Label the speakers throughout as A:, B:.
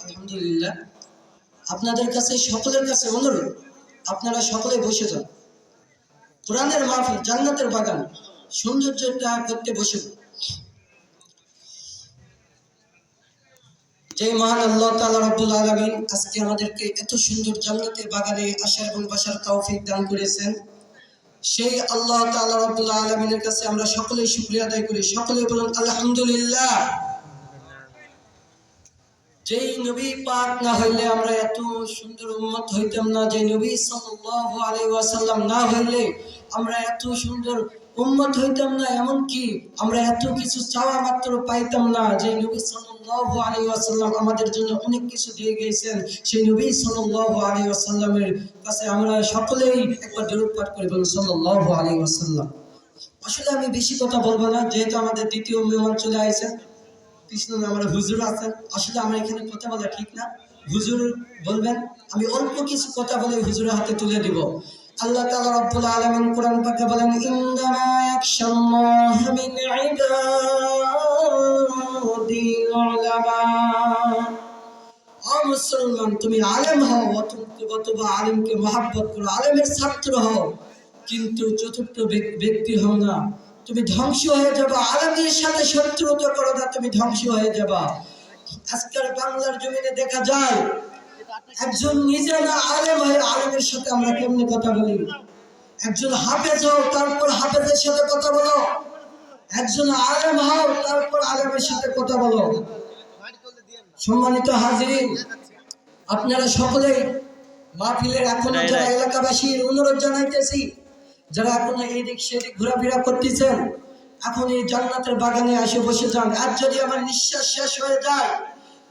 A: আলহামদুলিল্লাহ। আপনাদের কাছে, সকলের কাছে অনুরোধ, আপনারা সকলে বসে যান। কোরআনের মাহফিল, জান্নাতের বাগান, সৌন্দর্যটা করতে বসে যে মহান আল্লাহ আজকে আমাদেরকে এত সুন্দর জান্নাতের বাগানে আসা এবং বসার তৌফিক দান করেছেন। সেই আল্লাহ তাআলা রাব্বুল আলামিনের কাছে আমরা সকলেই শুকরিয়া আদায় করি। সকলে বলুন, আলহামদুলিল্লাহ। যেই নবী পাক না হইলে আমরা এত সুন্দর উম্মত হইতাম না। যে নবী সাল্লাল্লাহু আলাইহি ওয়াসাল্লাম না হইলে আমরা এত সুন্দর উম্মত হইতাম না এমন কি আমরা এত কিছু চাওয়া মাত্র পাইতাম না যে নবী সাল্লাল্লাহু আলাইহি ওয়াসাল্লাম আমাদের জন্য অনেক কিছু দিয়ে গিয়েছেন। সেই নবী সাল্লাল্লাহু আলাইহি ওয়াসাল্লামের কাছে আমরা সকলেই একবার দরুদ পাঠ করে বলুন সাল্লাল্লাহু আলাইহি ওয়াসাল্লাম। আসলে আমি বেশি কথা বলব না, যেহেতু আমাদের দ্বিতীয় মেহমান চলে আসেন কৃষ্ণ আমার হুজুর আছেন। আসলে আমার এখানে কথা বলা ঠিক না। হুজুর বলবেন, আমি অল্প কিছু কথা বলে হুজুরের হাতে তুলে দিব। আল্লাহ তাআলা রব্বুল আলামিন কোরআন পাকে বলেন, ইন্নামা ইয়াখশাল্লাহা মিন ইবাদিল উলামা। ও মুসলমান, তুমি আলেম হও, অথবা আলেমকে মহাব্বত করো, আলেমের ছাত্র হও, কিন্তু চতুর্থ ব্যক্তি হও না, তুমি ধ্বংস হয়ে যাবা আলেমের সাথে শত্রুতা করো না, তুমি ধ্বংস হয়ে যাবা। আজকাল বাংলার জমিনে দেখা যায় একজন নিজে না আলেম হয়ে আলেমের সাথে আমরা কেমনে কথা বলি? একজন হাফেজ হও তারপর হাফেজের সাথে কথা বলো। একজন আলেম হও তারপর আলেমের সাথে কথা বলো। সম্মানিত হাজিরিন আপনারা সকলেই মাহফিলের এখনও যারা এলাকাবাসীর অনুরোধ জানাইতেছি যারা এখনও এইদিক সেদিক ঘোরাফেরা করতেছেন এখন এই জান্নাতের বাগানে আসে বসে যান। আর যদি আমার নিঃশ্বাস শেষ হয়ে যায়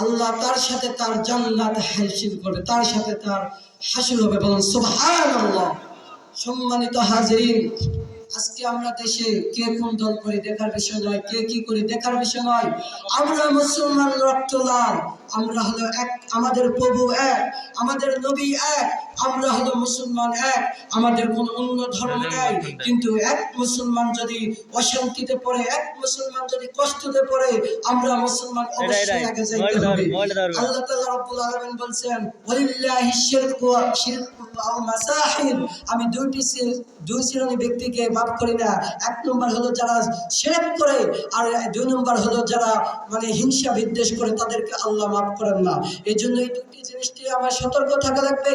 A: আল্লাহ তার সাথে তার জান্নাত হাসিল করবে, তার সাথে তার হাসিল হবে। বলুন, সুবহানাল্লাহ। সম্মানিত হাজিরিন, আজকে আমরা দেশে কে কোন দল করে দেখার বিষয় নয়, কে কি করে দেখার বিষয় নয়। আমরা মুসলমান রক্ত আমরা হলো এক, আমাদের প্রভু এক, আমাদের নবী এক আমরা হলো মুসলমান এক আমাদের কোন অন্য ধর্ম নাই। কিন্তু এক মুসলমান যদি অশান্তিতে পড়ে এক মুসলমান যদি কষ্টতে পড়ে আমরা মুসলমান অবশ্যই আগে যাইতে হবে। আল্লাহ তাআলা রব্বুল আলামিন বলছেন ওয়ালিল্লাহি শিরকু শিরকু আও মাসাহিল। আমি দুইটি দুই শ্রেণি ব্যক্তিকে মাফ করি না। এক নম্বর হলো যারা শিরক করে আর দুই নম্বর হলো যারা মানে হিংসা বিদ্বেষ করে তাদেরকে আল্লাহ মাফ করেন না। এই জন্য এই দুটি জিনিসটি আমার সতর্ক থাকা লাগবে।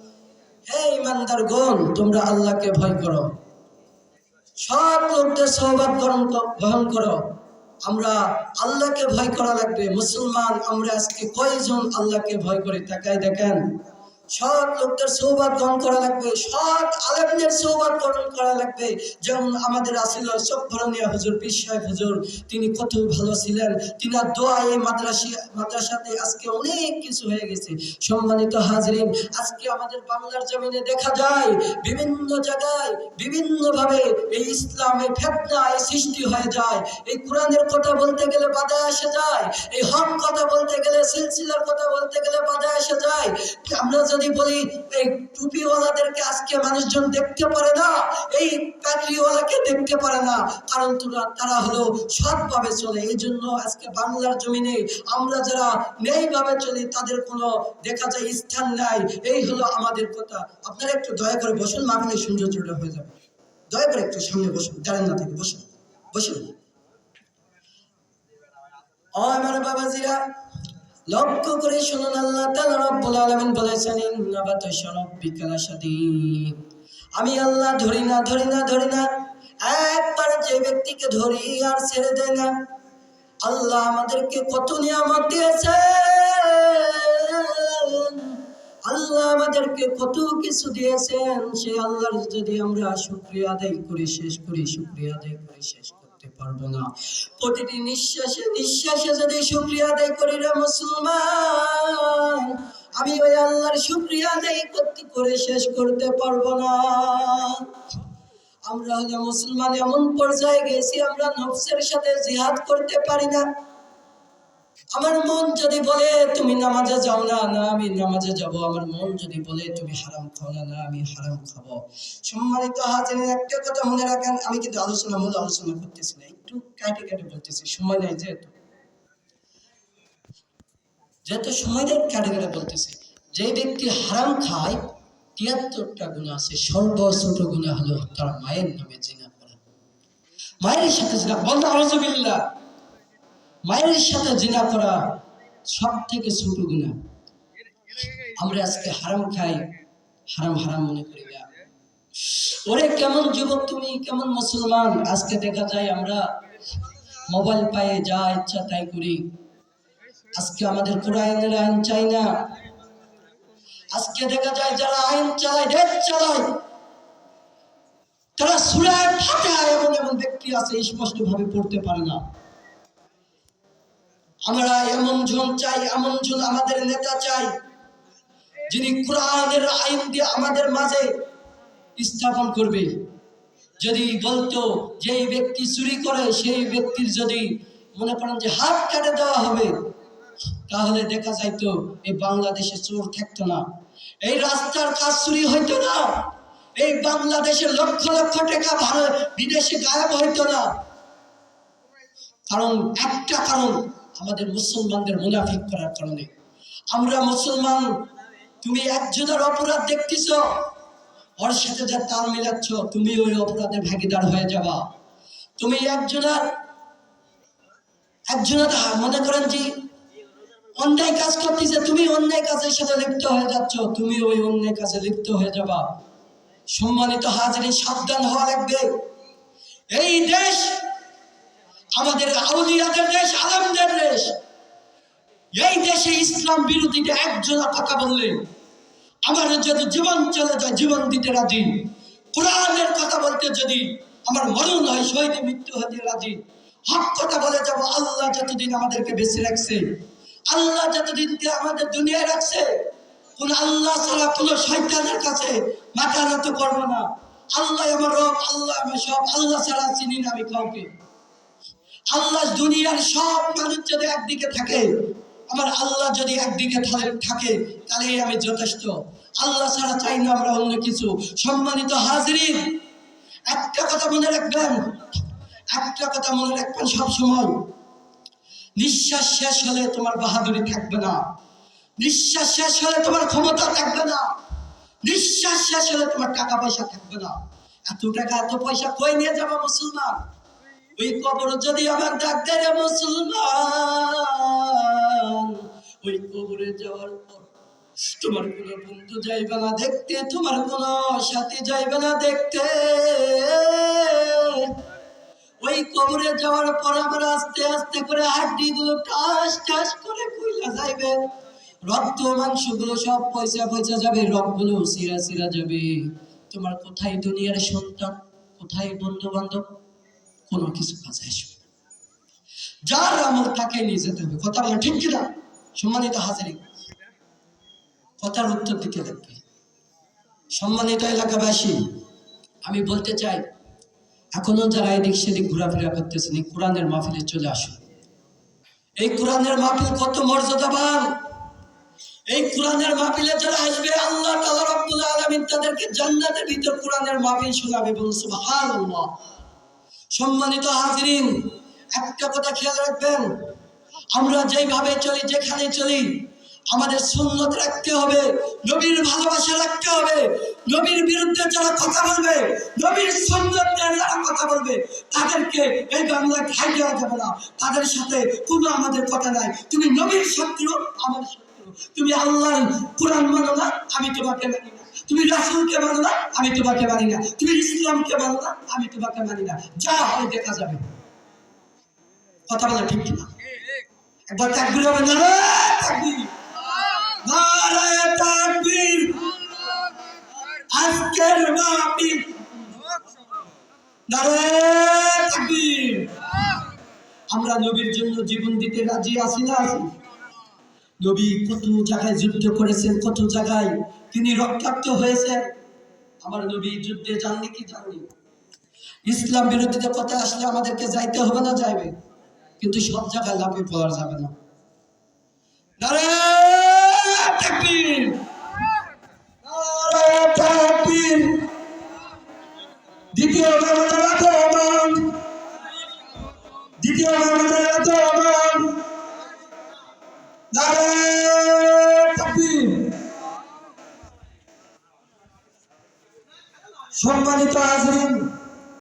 A: সাদিকিন ইমানদার গণ তোমরা আল্লাহকে ভয় করো। সব লোকদের সহবাদ গ্রহণ গ্রহণ করো। আমরা আল্লাহকে ভয় করা লাগবে। মুসলমান, আমরা আজকে কয়জন আল্লাহকে ভয় করি তাকাই দেখেন? সৎ লোকদের সৌবাদ গ্রহণ করা লাগবে, সৎ আলেমদের সৌবাদ গ্রহণ করা লাগবে। যেমন আমাদের আসিল সভরণীয় হুজুর, পীর সাহেব হুজুর, তিনি কত ভালো ছিলেন। তিনার দোয়া এই মাদ্রাসি, মাদ্রাসাতে আজকে অনেক কিছু হয়ে গেছে। সম্মানিত হাজরিন, আজকে আমাদের বাংলার জমিনে দেখা যায়, বিভিন্ন জায়গায় বিভিন্ন ভাবে এই ইসলামের ফেতনা, এই সৃষ্টি হয়ে যায়। এই কোরআনের কথা বলতে গেলে বাধা এসে যায়, এই হক কথা বলতে গেলে, সিলসিলার কথা বলতে গেলে বাধা এসে যায়। আমরা বলি, এই টুপিওয়ালাদেরকে আজকে মানুষজন দেখতে পারে না, এই প্যাট্রিওয়ালাকে দেখতে পারে না। কারণ তোরা, তারা হলো সৎভাবে চলে। এই জন্য আজকে বাংলার জমিনে আমরা যারা নেইভাবে চলি, তাদের কোনো দেখা যায় স্থান নাই। এই হলো আমাদের কথা। আপনারা একটু দয়া করে বসুন মাগলে সৌন্দর্যটা হয়ে যাবে। দয়া করে একটু সামনে বসুন, দাঁড়ান না থেকে, বসুন। বসুন। আমার বাবাজিরা লক্ষ্য করে শুনুন আল্লাহ রব্বুল বলেছেন আমি আল্লাহ ধরি না ধরি না ধরি না। একবার যে ব্যক্তিকে ধরি আর ছেড়ে দেয় না। আল্লাহ আমাদেরকে কত নিয়ামত দিয়েছেন। আল্লাহ আমাদেরকে কত কিছু দিয়েছেন। সে আল্লাহর যদি আমরা শুক্রিয়া আদায় করে, শেষ করি, শুক্রিয়া আদায় করে, শেষ করতে পারব না। প্রতিটি নিঃশ্বাসে নিঃশ্বাসে যদি শুক্রিয়া আদায় করি রে মুসলমান, আমি ওই আল্লাহর শুক্রিয়া আদায় করতে, করে শেষ করতে পারব না। আমরা হলে মুসলমান, এমন পর্যায়ে গেছি, আমরা নফসের সাথে জিহাদ করতে পারি না। আমার মন যদি বলে, তুমি নামাজে যাও না না, আমি নামাজে যাব। আমার মন যদি বলে, তুমি হারাম খাও না না, আমি হারাম খাব। সম্মানিত হাজিরিন, একটা কথা মনে রাখেন, আমি কিন্তু আলোচনা, মূল আলোচনা করতেছি না, একটু কাটে কাটে বলতেছি, সময় নেই যেহেতু। যেহেতু সময় নেই, কাটে কাটে বলতেছি, যে ব্যক্তি হারাম খায়, তিয়াত্তরটা গুণা আছে, সর্বছোট গুণা হলো তার মায়ের নামে জিনা করা। মায়ের সাথে জিনা বন্ধ আলজবিল্লা মায়ের সাথে জিনা করা সব থেকে ছোট গুণা। আমরা আজকে হারাম খাই, হারাম হারাম মনে করি না। ওরে, কেমন যুবক তুমি, কেমন মুসলমান? আজকে দেখা যায় আমরা মোবাইল পায়ে যা ইচ্ছা তাই করি। আজকে আমাদের কোরআনের আইন চাই না। আজকে দেখা যায় যারা আইন চালায় দেশ চালায়, তারা সুরায় ফাতে এমন এমন ব্যক্তি আছে স্পষ্ট ভাবে পড়তে পারে না। আমরা এমন জন চাই, এমন জন আমাদের নেতা চাই, যিনি কোরআনের আইন দিয়ে আমাদের মাঝে স্থাপন করবে। যদি বলতো যে ব্যক্তি চুরি করে, সেই ব্যক্তির যদি মনে করেন যে হাত কেটে দেওয়া হবে, তাহলে দেখা যাইতো এই বাংলাদেশে চোর থাকতো না। এই রাস্তার কাজ চুরি হইতো না। এই বাংলাদেশে লক্ষ লক্ষ টাকা ভারত বিদেশে গায়েব হইতো না। কারণ, একটা কারণ আমাদের মুসলমানদের মুনাফিক করার কারণে। আমরা মুসলমান, তুমি একজনের অপরাধ দেখতেছ ওর সাথে যা তাল মিলাচ্ছ, তুমি ওই অপরাধের ভাগিদার হয়ে যাবা। তুমি একজনের একজনের মনে করেন যে অন্যায় কাজ করতেছে, তুমি অন্যায় কাজের সাথে লিপ্ত হয়ে যাচ্ছ, তুমি ওই অন্যায় কাজে লিপ্ত হয়ে যাবা। সম্মানিত হাজারি সাবধান হওয়া লাগবে। এই দেশ আমাদের আউলিয়াদের দেশ, আলমদের দেশ। এই দেশে ইসলাম বিরোধীতে একজন কথা বললেন, আমার যদি জীবন চলে যায়, জীবন দিতে রাজি। কোরআনের কথা বলতে যদি আমার মরণ হয়, শহীদ মৃত্যু হতে রাজি। হক কথা বলে যাব, আল্লাহ যতদিন আমাদেরকে বেঁচে রাখছে, আল্লাহ যতদিন আমাদের দুনিয়ায় রাখছে, কোন আল্লাহ ছাড়া কোন শয়তানের কাছে মাথা নত করব না। আল্লাহ আমার রব, আল্লাহ আমার সব, আল্লাহ ছাড়া চিনি না আমি কাউকে। আল্লাহ দুনিয়ার সব মানুষ যদি একদিকে থাকে, আমার আল্লাহ যদি একদিকে থাকে তাহলে আমি যথেষ্ট। আল্লাহ ছাড়া চাই না আমরা অন্য কিছু। সম্মানিত হাজরিন, একটা কথা মনে রাখবেন, একটা কথা মনে রাখবেন সব সময় নিঃশ্বাস শেষ হলে তোমার বাহাদুরি থাকবে না। নিঃশ্বাস শেষ হলে তোমার ক্ষমতা থাকবে না। নিঃশ্বাস শেষ হলে তোমার টাকা পয়সা থাকবে না। এত টাকা, এত পয়সা কই নিয়ে যাব মুসলমান? ওই কবর যদি আমার ডাক মুসলমান, ওই কবরে যাওয়ার পর তোমার কোনো বন্ধু যাইবে না দেখতে, তোমার কোনো সাথী যাইবে না দেখতে। ওই কবরে যাওয়ার পর আমরা আস্তে আস্তে করে হাড্ডি গুলো টাস টাস করে কইলা যাইবে। রক্ত মাংসগুলো সব পয়সা পয়সা যাবে, রক্তগুলো সিরা সিরা যাবে। তোমার কোথায় দুনিয়ার সন্তান? কোথায় বন্ধু বান্ধব কোনো কিছু কাজে আসবে যার আমল তাকে নিয়ে যেতে হবে। কথা বলে ঠিক কিনা সম্মানিত হাজারি কথার উত্তর দিতে লাগবে। সম্মানিত এলাকাবাসী, আমি বলতে চাই, এখনও যারা এদিক সেদিক ঘোরাফেরা করতেছেন, এই কোরআনের মাহফিলে চলে আসুন। এই কোরআনের মাহফিল কত মর্যাদাবান! এই কোরআনের মাহফিলে যারা আসবে, আল্লাহ তাআলা রব্বুল তাদেরকে জান্নাতের ভিতর কোরআনের মাহফিল শোনাবে বলুন সুবহানাল্লাহ। সম্মানিত হাজিরিন, একটা কথা খেয়াল রাখবেন। আমরা যেইভাবে চলি, যেখানে চলি, আমাদের সুন্নত রাখতে হবে, নবীর ভালোবাসা রাখতে হবে। নবীর বিরুদ্ধে যারা কথা বলবে, নবীর সুন্নত যারা কথা বলবে, তাদেরকে এই বাংলায় ঠাই দেওয়া যাবে না। তাদের সাথে কোনো আমাদের কথা নাই। তুমি নবীর শত্রু আমার শত্রু। তুমি আল্লাহর কোরআন মানো না, আমি তোমাকে মানি না। তুমি রাসূলকে মানো না, আমি তোমাকে মানি না। তুমি ইসলামকে মানো না, আমি তোমাকে মানি না। যা হয় দেখা যাবে। কথা বলা ঠিক কিনা? একবার তাকবীর হবে না তাকবীর। নারায়ে আজকের মাহফিল। তাকবীর। আমরা নবীর জন্য জীবন দিতে রাজি আছি না আছি? নবী কত জায়গায় যুদ্ধ করেছেন কত জায়গায় তিনি রক্তাক্ত হয়েছেন। আমার নবী যুদ্ধে যাননি কি যাননি? ইসলাম বিরোধীতে কথা আসলে আমাদেরকে যাইতে হবে না যাইবে? কিন্তু সব জায়গায় লাভে পাওয়া যাবে না। নারায়ে